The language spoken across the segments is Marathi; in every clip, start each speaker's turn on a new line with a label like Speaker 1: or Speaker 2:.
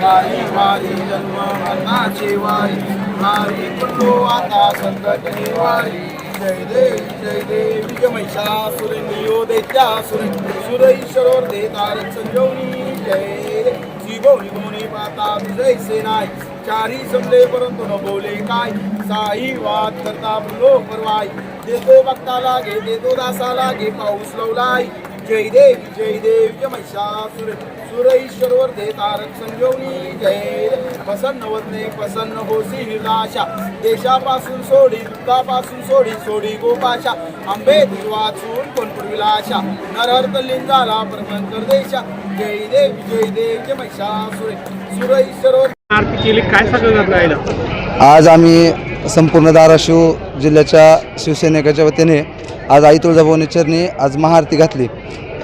Speaker 1: गाई वारी जन्म अन्नाची वारी नारी पडलो आता संकट निवारी जय देवी जय देवी जय महिषासुर नियो दैत्यासुर सुर ईश्वर दे तारक जय रे जीवनी गुणी पाता जय सेनाय चारी समले परंतु न बोले काय साई वाद करता बोलो परवाई। देतो भक्ताला घे देतो दासाला घे पाऊस लवलाय। जय देवी जय देवी जय महिषासुर सुर ईश्वर दे तारक संजीवनी जय। प्रसन्न वदने प्रसन्न होसी निराशा देशापासून सोडी दुःखापासून सोडी सोडी गोपाशा। आंबे वाचून कोण पुरविला आशा नरहर तल्लीन झाला परमंतर देशा। जय देवी जय देवी जय महिषासुर सुर ईश्वर
Speaker 2: आरती केली काय सगळं आईला?
Speaker 3: आज आम्ही संपूर्ण धाराशिव जिल्ह्याच्या शिवसैनिकाच्या वतीने आज आई तुळजाभवानी चरणी आज महाआरती घातली.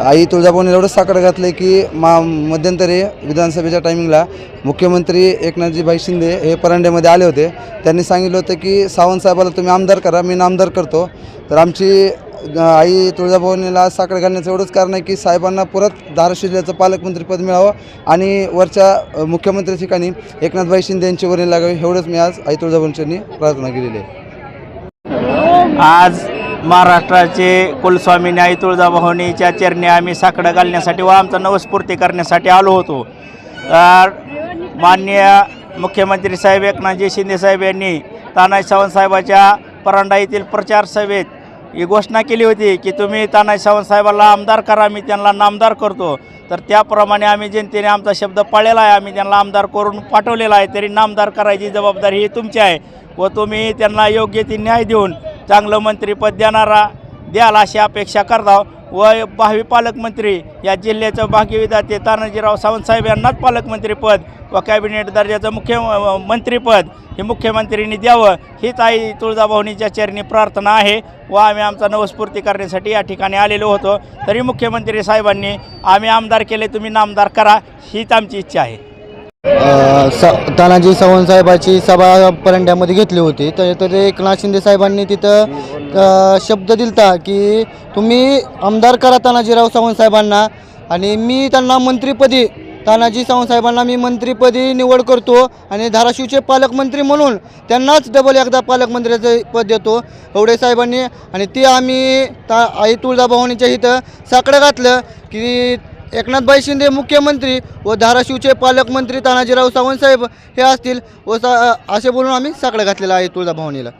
Speaker 3: आई तुळजाभवानी एवढं साकडं घातलं की मा मध्यंतरी विधानसभेच्या टायमिंगला मुख्यमंत्री एकनाथजीभाई शिंदे हे परांड्यामध्ये आले होते. त्यांनी सांगितलं होतं की सावंतसाहेबाला तुम्ही आमदार करा मी नामदार करतो. तर आमची आई तुळजाभवानीला साकडं घालण्याचं एवढंच कारण आहे की साहेबांना परत धाराशिव जिल्ह्याचं पालकमंत्रीपद मिळावं आणि वरच्या मुख्यमंत्री ठिकाणी एकनाथभाई शिंदे यांची वरील लागावी एवढंच मी आज आई तुळजाभवानीच्यांनी प्रार्थना केलेली आहे.
Speaker 4: आज महाराष्ट्राचे कुलस्वामी न्याय तुळजाभवानीच्या चरणी आम्ही साकडं घालण्यासाठी व आमचा नवस्फूर्ती करण्यासाठी आलो होतो. तर माननीय मुख्यमंत्री साहेब एकनाथजी शिंदे साहेब यांनी तानाजी सावंत साहेबाच्या परांडा येथील प्रचार सभेत ही घोषणा केली होती की तुम्ही तानाजी सावंत साहेबाला आमदार करा मी त्यांना नामदार करतो. तर त्याप्रमाणे आम्ही जनतेने आमचा शब्द पाळलेला आहे आम्ही त्यांना आमदार करून पाठवलेला आहे तरी नामदार करायची जबाबदारी ही तुमची आहे व तुम्ही त्यांना योग्य ती न्याय देऊन चांगलं मंत्रीपद देणारा द्याल अशी अपेक्षा करता. व भावी पालकमंत्री या जिल्ह्याचं भाग्यविधाते तानाजीराव सावंत साहेब यांनाच पालकमंत्रीपद व कॅबिनेट दर्जाचं मुख्य मंत्रीपद हे मुख्यमंत्र्यांनी द्यावं. हीच आई तुळजाभवानीच्या चरणी प्रार्थना आहे व आम्ही आमचा नवस्फूर्ती करण्यासाठी या ठिकाणी आलेलो होतो. तरी मुख्यमंत्री साहेबांनी आम्ही आमदार केले तुम्ही नामदार करा हीच आमची इच्छा आहे.
Speaker 5: स तानाजी सावंत साहेबाची सभा परंड्यामध्ये घेतली होती. तर तर एकनाथ शिंदे साहेबांनी तिथं शब्द दिलता की तुम्ही आमदार करा तानाजीराव सावंत साहेबांना आणि मी त्यांना मंत्रीपदी तानाजी सावंत साहेबांना मी मंत्रीपदी निवड करतो आणि धाराशिवचे पालकमंत्री म्हणून त्यांनाच डबल एकदा पालकमंत्र्याचं पद देतो एवढे साहेबांनी. आणि ते आम्ही ता आई तुळजाभवानीच्या इथं साकडं घातलं की एकनाथभाई शिंदे मुख्यमंत्री व धाराशिवचे पालकमंत्री तानाजीराव सावंत साहेब हे असतील व सा असे बोलून आम्ही साकडं घातलेलं आहे तुळजाभवानीला.